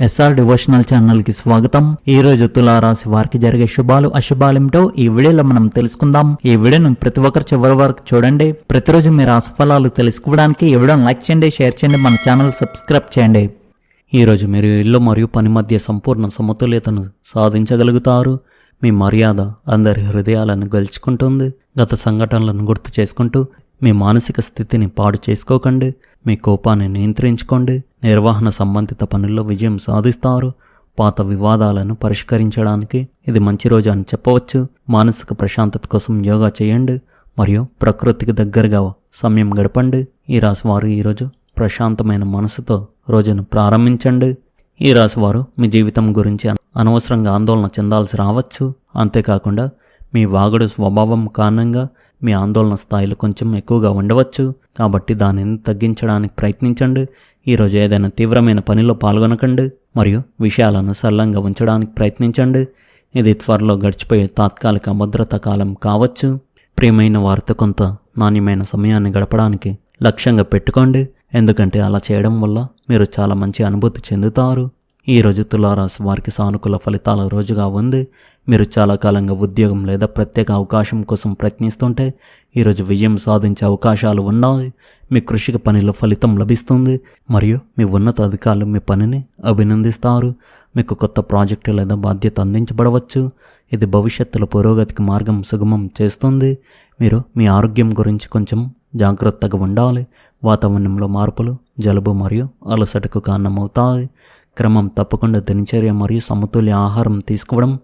SR devotional ఛానల్కి స్వాగతం. ఈ రోజు తులారాశి వారికి జరిగే శుభాలు అశుభాలేమిటో ఈ వీడియోలో మనం తెలుసుకుందాం. ఈ వీడియోను ప్రతి ఒక్కరు చివరి వరకు చూడండి. ప్రతిరోజు మీ రాశి ఫలాలు తెలుసుకోవడానికి ఈ వీడియోను లైక్ చేయండి షేర్ చేయండి మన ఛానల్ సబ్స్క్రైబ్ చేయండి. ఈ రోజు మీరు ఇల్లు మరియు పని మధ్య సంపూర్ణ సమతుల్యతను సాధించగలుగుతారు. మీ మర్యాద అందరి హృదయాలను గెలుచుకుంటుంది. గత సంఘటనలను గుర్తు చేసుకుంటూ మీ మానసిక స్థితిని పాడు చేసుకోకండి. మీ కోపాన్ని నియంత్రించుకోండి. నిర్వహణ సంబంధిత పనుల్లో విజయం సాధిస్తారు. పాత వివాదాలను పరిష్కరించడానికి ఇది మంచి రోజు అని చెప్పవచ్చు. మానసిక ప్రశాంతత కోసం యోగా చేయండి. మరియు ప్రకృతికి దగ్గరగా సమయం గడపండి. ఈ రాశి వారు ఈరోజు ప్రశాంతమైన మనసుతో రోజును ప్రారంభించండి. ఈ రాశి వారు మీ జీవితం గురించి అనవసరంగా ఆందోళన చెందాల్సి రావచ్చు. అంతేకాకుండా మీ వాగుడు స్వభావం కారణంగా మీ ఆందోళన స్థాయిలు కొంచెం ఎక్కువగా ఉండవచ్చు. కాబట్టి దానిని తగ్గించడానికి ప్రయత్నించండి. ఈరోజు ఏదైనా తీవ్రమైన పనిలో పాల్గొనకండి. మరియు విషయాలను సరళంగా ఉంచడానికి ప్రయత్నించండి. ఇది త్వరలో గడిచిపోయే తాత్కాలిక భద్రత కాలం కావచ్చు. ప్రియమైన వారితో కొంత నాణ్యమైన సమయాన్ని గడపడానికి లక్ష్యంగా పెట్టుకోండి. ఎందుకంటే అలా చేయడం వల్ల మీరు చాలా మంచి అనుభూతి చెందుతారు. ఈ రోజు తులారాశి వారికి సానుకూల ఫలితాల రోజుగా ఉంది. మీరు చాలా కాలంగా ఉద్యోగం లేదా ప్రత్యేక అవకాశం కోసం ప్రయత్నిస్తుంటే ఈరోజు విజయం సాధించే అవకాశాలు ఉన్నాయి. మీ కృషికి పనిలో ఫలితం లభిస్తుంది. మరియు మీ ఉన్నత అధికారులు మీ పనిని అభినందిస్తారు. మీకు కొత్త ప్రాజెక్టు లేదా బాధ్యత అందించబడవచ్చు. ఇది భవిష్యత్తులో పురోగతికి మార్గం సుగమం చేస్తుంది. మీరు మీ ఆరోగ్యం గురించి కొంచెం జాగ్రత్తగా ఉండాలి. వాతావరణంలో మార్పులు జలుబు మరియు అలసటకు కారణమవుతాయి. క్రమం తప్పకుండా దినచర్య మరియు సమతుల్య ఆహారం తీసుకోవడం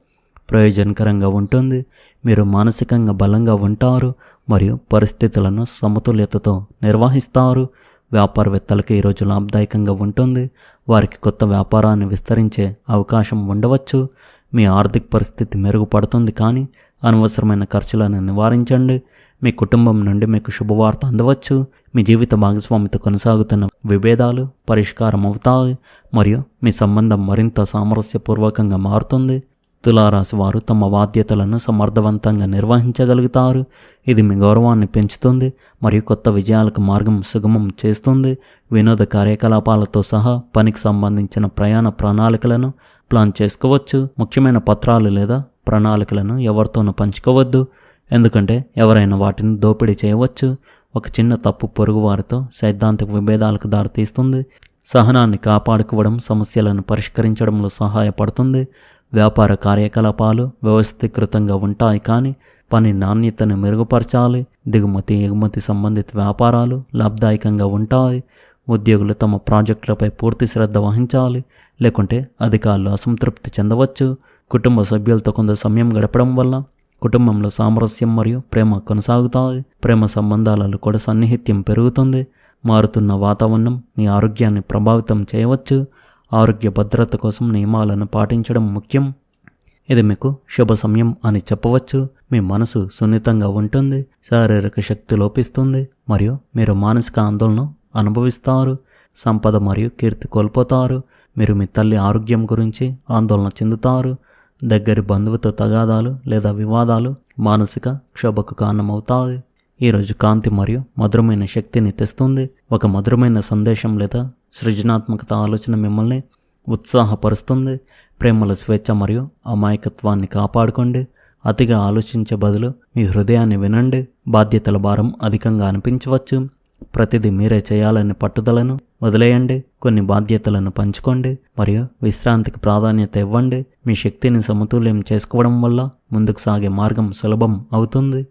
ప్రయోజనకరంగా ఉంటుంది. మీరు మానసికంగా బలంగా ఉంటారు మరియు పరిస్థితులను సమతుల్యతతో నిర్వహిస్తారు. వ్యాపారవేత్తలకు ఈరోజు లాభదాయకంగా ఉంటుంది. వారికి కొత్త వ్యాపారాన్ని విస్తరించే అవకాశం ఉండవచ్చు. మీ ఆర్థిక పరిస్థితి మెరుగుపడుతుంది కానీ అనవసరమైన ఖర్చులను నివారించండి. మీ కుటుంబం నుండి మీకు శుభవార్త అందవచ్చు. మీ జీవిత భాగస్వామితో కొనసాగుతున్న విభేదాలు పరిష్కారం అవుతాయి మరియు మీ సంబంధం మరింత సామరస్యపూర్వకంగా మారుతుంది. తులారాశి వారు తమ బాధ్యతలను సమర్థవంతంగా నిర్వహించగలుగుతారు. ఇది మీ గౌరవాన్ని పెంచుతుంది మరియు కొత్త విజయాలకు మార్గం సుగమం చేస్తుంది. వినోద కార్యకలాపాలతో సహా పనికి సంబంధించిన ప్రయాణ ప్రణాళికలను ప్లాన్ చేసుకోవచ్చు. ముఖ్యమైన పత్రాలు లేదా ప్రణాళికలను ఎవరితోనూ పంచుకోవద్దు. ఎందుకంటే ఎవరైనా వాటిని దోపిడీ చేయవచ్చు. ఒక చిన్న తప్పు పొరుగు వారితో సైద్ధాంతిక విభేదాలకు దారితీస్తుంది. సహనాన్ని కాపాడుకోవడం సమస్యలను పరిష్కరించడంలో సహాయపడుతుంది. వ్యాపార కార్యకలాపాలు వ్యవస్థీకృతంగా ఉంటాయి కానీ పని నాణ్యతను మెరుగుపరచాలి దిగుమతి ఎగుమతి సంబంధిత వ్యాపారాలు లాభదాయకంగా ఉంటాయి ఉద్యోగులు తమ ప్రాజెక్టులపై పూర్తి శ్రద్ధ వహించాలి లేకుంటే అధికారులు అసంతృప్తి చెందవచ్చు. కుటుంబ సభ్యులతో కొంత సమయం గడపడం వల్ల కుటుంబంలో సామరస్యం మరియు ప్రేమ కొనసాగుతాయి. ప్రేమ సంబంధాలలో కూడా సన్నిహిత్యం పెరుగుతుంది. మారుతున్న వాతావరణం మీ ఆరోగ్యాన్ని ప్రభావితం చేయవచ్చు. ఆరోగ్య భద్రత కోసం నియమాలను పాటించడం ముఖ్యం. ఇది మీకు శుభ సమయం అని చెప్పవచ్చు. మీ మనసు సున్నితంగా ఉంటుంది. శారీరక శక్తి లోపిస్తుంది. మరియు మీరు మానసిక ఆందోళన అనుభవిస్తారు. సంపద మరియు కీర్తి కోల్పోతారు. మీరు మీ తల్లి ఆరోగ్యం గురించి ఆందోళన చెందుతారు. దగ్గరి బంధువుతో తగాదాలు లేదా వివాదాలు మానసిక క్షోభకు కారణమవుతాయి. ఈరోజు కాంతి మరియు మధురమైన శక్తిని తెస్తుంది. ఒక మధురమైన సందేశం లేదా సృజనాత్మకత ఆలోచన మిమ్మల్ని ఉత్సాహపరుస్తుంది. ప్రేమల స్వేచ్ఛ మరియు అమాయకత్వాన్ని కాపాడుకోండి. అతిగా ఆలోచించే బదులు మీ హృదయాన్ని వినండి. బాధ్యతల భారం అధికంగా అనిపించవచ్చు. ప్రతిదీ మీరే చేయాలనే పట్టుదలను వదిలేయండి. కొన్ని బాధ్యతలను పంచుకోండి మరియు విశ్రాంతికి ప్రాధాన్యత ఇవ్వండి. మీ శక్తిని సమతుల్యం చేసుకోవడం వల్ల ముందుకు సాగే మార్గం సులభం అవుతుంది.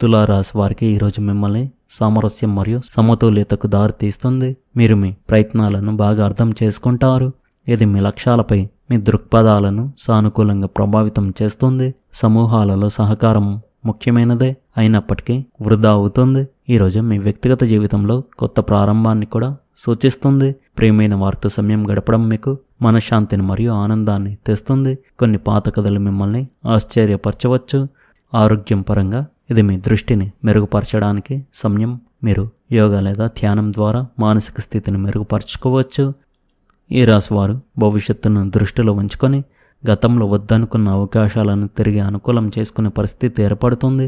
తులారాశి వారికి ఈరోజు మిమ్మల్ని సామరస్యం మరియు సమతుల్యతకు దారితీస్తుంది మీరు మీ ప్రయత్నాలను బాగా అర్థం చేసుకుంటారు. ఇది మీ లక్ష్యాలపై మీ దృక్పథాలను సానుకూలంగా ప్రభావితం చేస్తుంది. సమూహాలలో సహకారం ముఖ్యమైనదే. అయినప్పటికీ వృధా అవుతుంది. ఈరోజు మీ వ్యక్తిగత జీవితంలో కొత్త ప్రారంభాన్ని కూడా సూచిస్తుంది. ప్రియమైన వారితో సమయం గడపడం మీకు మనశ్శాంతిని మరియు ఆనందాన్ని తెస్తుంది. కొన్ని పాత కథలు మిమ్మల్ని ఆశ్చర్యపరచవచ్చు. ఆరోగ్యం పరంగా ఇది మీ దృష్టిని మెరుగుపరచడానికి సమయం మీరు యోగా లేదా ధ్యానం ద్వారా మానసిక స్థితిని మెరుగుపరచుకోవచ్చు. ఈ రాశివారు భవిష్యత్తును దృష్టిలో ఉంచుకొని గతంలో వద్దనుకున్న అవకాశాలను తిరిగి అనుకూలం చేసుకునే పరిస్థితి ఏర్పడుతుంది.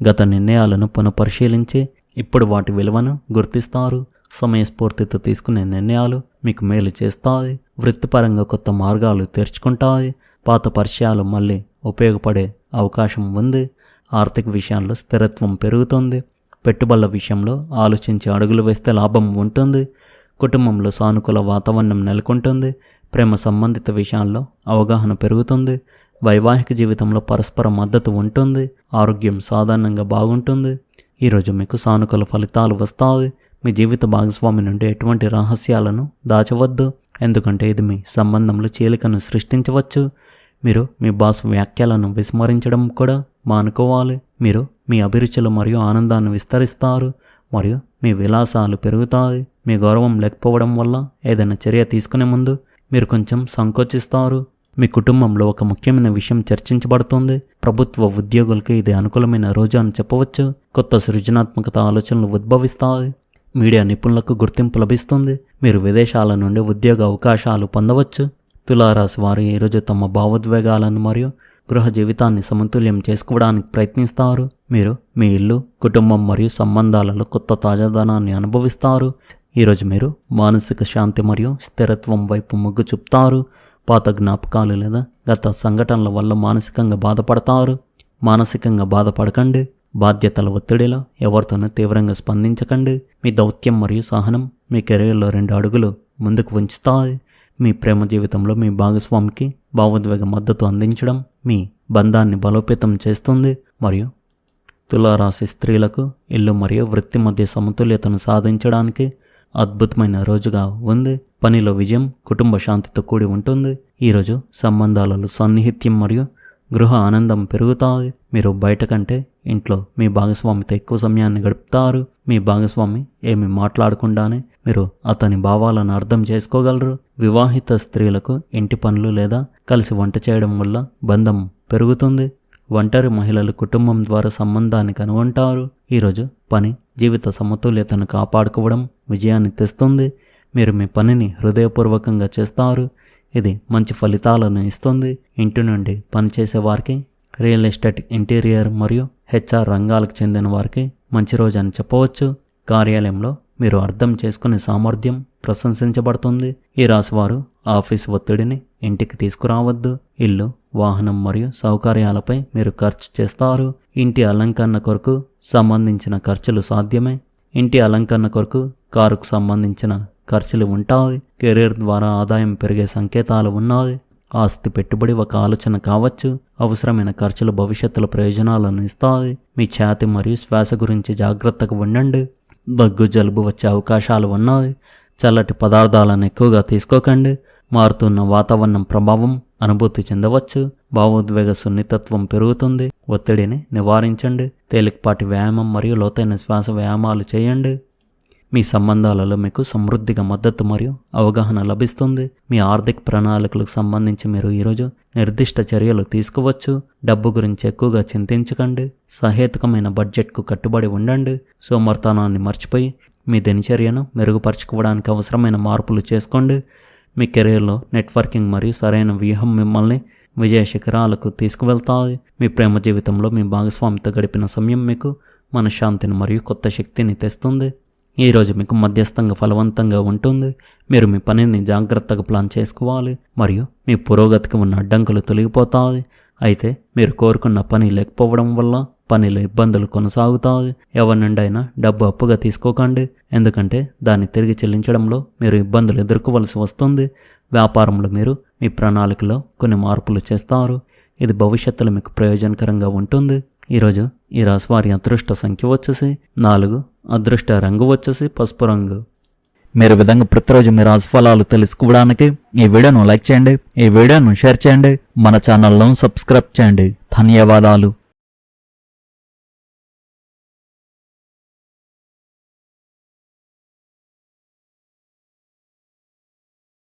గత నిర్ణయాలను పునఃపరిశీలించి ఇప్పుడు వాటి విలువను గుర్తిస్తారు. సమయస్ఫూర్తితో తీసుకునే నిర్ణయాలు మీకు మేలు చేస్తాయి. వృత్తిపరంగా కొత్త మార్గాలు తెరుచుకుంటాయి. పాత పరిచయాలు మళ్ళీ ఉపయోగపడే అవకాశం ఉంది. ఆర్థిక విషయాల్లో స్థిరత్వం పెరుగుతుంది. పెట్టుబడుల విషయంలో ఆలోచించి అడుగులు వేస్తే లాభం ఉంటుంది. కుటుంబంలో సానుకూల వాతావరణం నెలకొంటుంది. ప్రేమ సంబంధిత విషయాల్లో అవగాహన పెరుగుతుంది. వైవాహిక జీవితంలో పరస్పర మద్దతు ఉంటుంది. ఆరోగ్యం సాధారణంగా బాగుంటుంది. ఈరోజు మీకు సానుకూల ఫలితాలు వస్తాయి. మీ జీవిత భాగస్వామి నుండి ఎటువంటి రహస్యాలను దాచవద్దు. ఎందుకంటే ఇది మీ సంబంధంలో చీలికను సృష్టించవచ్చు. మీరు మీ బాస్ వ్యాఖ్యలను విస్మరించడం కూడా మానుకోవాలి. మీరు మీ అభిరుచులు మరియు ఆనందాన్ని విస్తరిస్తారు. మరియు మీ విలాసాలు పెరుగుతాయి. మీ గౌరవం లేకపోవడం వల్ల ఏదైనా చర్య తీసుకునే ముందు మీరు కొంచెం సంకోచిస్తారు. మీ కుటుంబంలో ఒక ముఖ్యమైన విషయం చర్చించబడుతుంది. ప్రభుత్వ ఉద్యోగులకి ఇది అనుకూలమైన రోజు అని చెప్పవచ్చు. కొత్త సృజనాత్మకత ఆలోచనలు ఉద్భవిస్తాయి. మీడియా నిపుణులకు గుర్తింపు లభిస్తుంది. మీరు విదేశాల నుండి ఉద్యోగ అవకాశాలు పొందవచ్చు. తులారాశి వారు ఈరోజు తమ భావోద్వేగాలను మరియు గృహ జీవితాన్ని సమతుల్యం చేసుకోవడానికి ప్రయత్నిస్తారు. మీరు మీ ఇల్లు కుటుంబం మరియు సంబంధాలలో కొత్త తాజాదనాన్ని అనుభవిస్తారు. ఈరోజు మీరు మానసిక శాంతి మరియు స్థిరత్వం వైపు మొగ్గు చూపుతారు. పాత జ్ఞాపకాలు లేదా గత సంఘటనల వల్ల మానసికంగా బాధపడతారు. మానసికంగా బాధపడకండి. బాధ్యతల ఒత్తిడిలో ఎవరితోనూ తీవ్రంగా స్పందించకండి. మీ దౌత్యం మరియు సహనం మీ కెరీర్లో రెండు అడుగులు ముందుకు ఉంచుతాయి. మీ ప్రేమ జీవితంలో మీ భాగస్వామికి భావోద్వేగ మద్దతు అందించడం మీ బంధాన్ని బలోపేతం చేస్తుంది మరియు తులారాశి స్త్రీలకు ఇల్లు మరియు వృత్తి మధ్య సమతుల్యతను సాధించడానికి అద్భుతమైన రోజుగా ఉంది. పనిలో విజయం కుటుంబ శాంతితో కూడి ఉంటుంది. ఈరోజు సంబంధాలలో సన్నిహిత్యం మరియు గృహ ఆనందం పెరుగుతుంది మీరు బయట కంటే ఇంట్లో మీ భాగస్వామితో ఎక్కువ సమయాన్ని గడుపుతారు. మీ భాగస్వామి ఏమి మాట్లాడకుండానే మీరు అతని భావాలను అర్థం చేసుకోగలరు. వివాహిత స్త్రీలకు ఇంటి పనులు లేదా కలిసి వంట చేయడం వల్ల బంధం పెరుగుతుంది. ఒంటరి మహిళలు కుటుంబం ద్వారా సంబంధాన్ని కనుగొంటారు. ఈరోజు పని జీవిత సమతుల్యతను కాపాడుకోవడం విజయాన్ని తెస్తుంది. మీరు మీ పనిని హృదయపూర్వకంగా చేస్తారు. ఇది మంచి ఫలితాలను ఇస్తుంది. ఇంటి నుండి పనిచేసే వారికి రియల్ ఎస్టేట్ ఇంటీరియర్ మరియు హెచ్ఆర్ రంగాలకు చెందిన వారికి మంచి రోజు అని చెప్పవచ్చు. కార్యాలయంలో మీరు అర్థం చేసుకునే సామర్థ్యం ప్రశంసించబడుతుంది. ఈ రాశివారు ఆఫీస్ ఒత్తిడిని ఇంటికి తీసుకురావద్దు. ఇల్లు వాహనం మరియు సౌకర్యాలపై మీరు ఖర్చు చేస్తారు. ఇంటి అలంకరణ కొరకు సంబంధించిన ఖర్చులు సాధ్యమే. ఇంటి అలంకరణ కొరకు కారుకు సంబంధించిన ఖర్చులు ఉంటాయి కెరీర్ ద్వారా ఆదాయం పెరిగే సంకేతాలు ఉన్నాయి. ఆస్తి పెట్టుబడి ఒక ఆలోచన కావచ్చు అవసరమైన ఖర్చులు భవిష్యత్తులో ప్రయోజనాలను ఇస్తాయి. మీ ఛాతి మరియు శ్వాస గురించి జాగ్రత్తగా ఉండండి. దగ్గు జలుబు వచ్చే అవకాశాలు ఉన్నాయి. చల్లటి పదార్థాలను ఎక్కువగా తీసుకోకండి. మారుతున్న వాతావరణం ప్రభావం అనుభూతి చెందవచ్చు. భావోద్వేగ సున్నితత్వం పెరుగుతుంది. ఒత్తిడిని నివారించండి. తేలికపాటి వ్యాయామం మరియు లోతైన శ్వాస వ్యాయామాలు చేయండి. మీ సంబంధాలలో మీకు సమృద్ధిగా మద్దతు మరియు అవగాహన లభిస్తుంది. మీ ఆర్థిక ప్రణాళికలకు సంబంధించి మీరు ఈరోజు నిర్దిష్ట చర్యలు తీసుకోవచ్చు. డబ్బు గురించి ఎక్కువగా చింతించకండి. సహేతుకమైన బడ్జెట్కు కట్టుబడి ఉండండి. సోమర్తనాన్ని మర్చిపోయి మీ దినచర్యను మెరుగుపరచుకోవడానికి అవసరమైన మార్పులు చేసుకోండి. మీ కెరీర్లో నెట్వర్కింగ్ మరియు సరైన వ్యూహం మిమ్మల్ని విజయ శిఖరాలకు తీసుకువెళ్తాయి. మీ ప్రేమ జీవితంలో మీ భాగస్వామితో గడిపిన సమయం మీకు మనశ్శాంతిని మరియు కొత్త శక్తిని తెస్తుంది. ఈరోజు మీకు మధ్యస్థంగా ఫలవంతంగా ఉంటుంది. మీరు మీ పనిని జాగ్రత్తగా ప్లాన్ చేసుకోవాలి. మరియు మీ పురోగతికి ఉన్న అడ్డంకులు తొలగిపోతాయి. అయితే మీరు కోరుకున్న పని లేకపోవడం వల్ల పనిలో ఇబ్బందులు కొనసాగుతాయి. ఎవరి నుండి అయినా డబ్బు అప్పుగా తీసుకోకండి. ఎందుకంటే దాన్ని తిరిగి చెల్లించడంలో మీరు ఇబ్బందులు ఎదుర్కోవలసి వస్తుంది. వ్యాపారంలో మీరు మీ ప్రణాళికలో కొన్ని మార్పులు చేస్తారు. ఇది భవిష్యత్తులో మీకు ప్రయోజనకరంగా ఉంటుంది. ఈరోజు ఈ రాశి వారి అదృష్ట సంఖ్య వచ్చేసి నాలుగు అదృష్ట రంగు వచ్చేసి పసుపు రంగు. మీరు విధంగా ప్రతిరోజు మీ రాశి ఫలాలు తెలుసుకోవడానికి ఈ వీడియోను లైక్ చేయండి ఈ వీడియోను షేర్ చేయండి మన ఛానల్ను సబ్స్క్రైబ్ చేయండి. ధన్యవాదాలు.